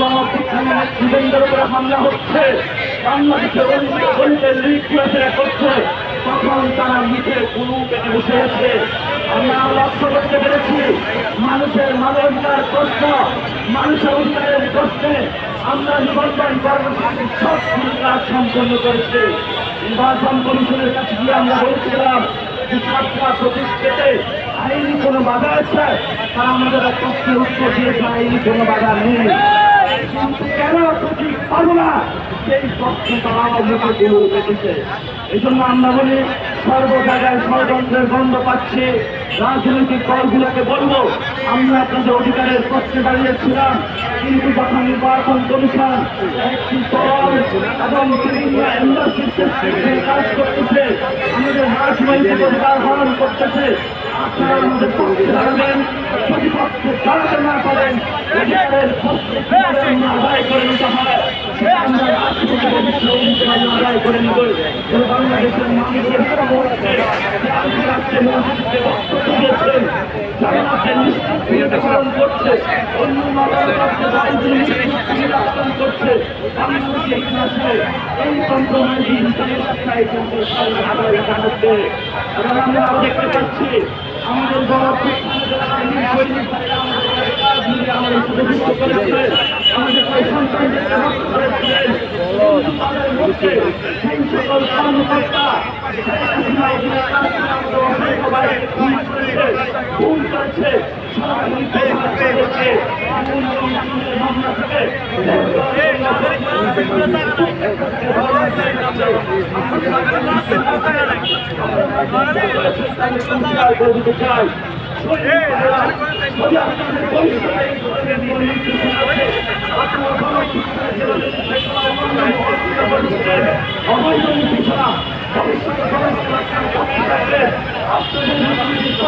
নেতৃবৃন্দের উপরে হামলা হচ্ছে বাংলাদেশের অন্য গরিবের রিক্রিয়েশনে করছে তখন তারা মুখে কুলু পেটে বসে আছে আমরা লক্ষ্য করতে পেরেছি মানুষের মানবাধিকার প্রশ্ন মানুষের উন্নয়নের প্রশ্নে আমরা নিবন্ধন কর্মসূচির সব কাজ সম্পন্ন করেছি নির্বাচন কমিশনের কাছে গিয়ে আমরা বলছিলাম যে সরকার প্রতিষ্ঠিতে আইনি কোনো বাধা আছে তারা আমাদের প্রশ্নের উত্তর দিয়েছে আইনি কোনো বাধা নেই কেন না এই জন্য আমরা সর্ব জায়গায় রাজনৈতিক দলগুলোকে বলব আমরা আপনাদের অধিকারের প্রশ্নে দাঁড়িয়েছিলাম কিন্তু যখন নির্বাচন কমিশন একটি দল এবং কাজ করতেছে আমাদের রাজনৈতিক অধিকার হরণ করতেছে। আপনারা আমাদের পক্ষে দাঁড়াবেন প্রতিপক্ষে না অধিকারের আমরা দেখতে পাচ্ছি আমাদের যারা আইনি সৈনিক ভাইরা আমাদের কাজ নিয়ে আমাদের সুযোগ করেছে আমাদের সেই সন্তানদেরকে রক্ষা করেছিলেন কিন্তু তাদের মধ্যে সেই সকল কর্মকর্তা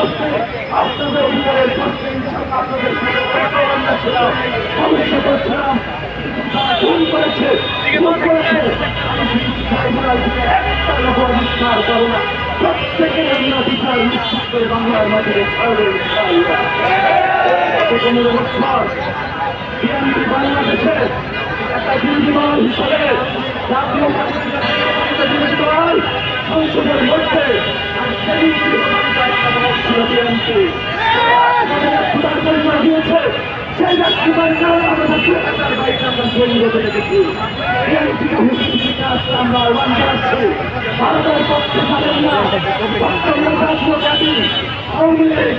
করেছে চাই আপনাদের অধিকারের পক্ষে আপনাদের ছিলাম ভুল করেছে ভুল করেছে একটা লোক বিচার করো না বাংলার মাঝে ছাড়বে বিএনপি বাংলাদেশে একটা হিসেবে জাতীয় সংসদের মধ্যে দিয়েছে। সেই বাড়িটাও আমাদের হাজার বাইশ আমরা জড়িয়ে দেখেছি আমরা, আহ্বান জানাচ্ছি। ভারতের পক্ষে থাকেন না। আওয়ামী লীগ।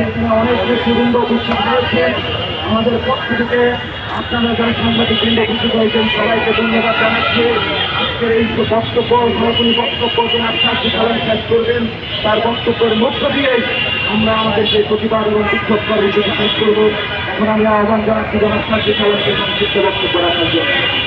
এখানে অনেক নেতৃবৃন্দ উপস্থিত হয়েছে আমাদের পক্ষ থেকে আপনারা যারা সাংবাদিক বৃন্দ উপস্থিত হয়েছেন সবাইকে ধন্যবাদ জানাচ্ছি আজকের এই বক্তব্য সরাসরি বক্তব্য জনাব শাস্তি চালান শেষ করবেন তার বক্তব্যের মধ্য দিয়ে আমরা আমাদের যে প্রতিবাদ এবং বিক্ষোভ কর্মসূচি শেষ করব। এখন আমি আহ্বান জানাচ্ছি জনাব সংক্ষিপ্ত বক্তব্য রাখার জন্য।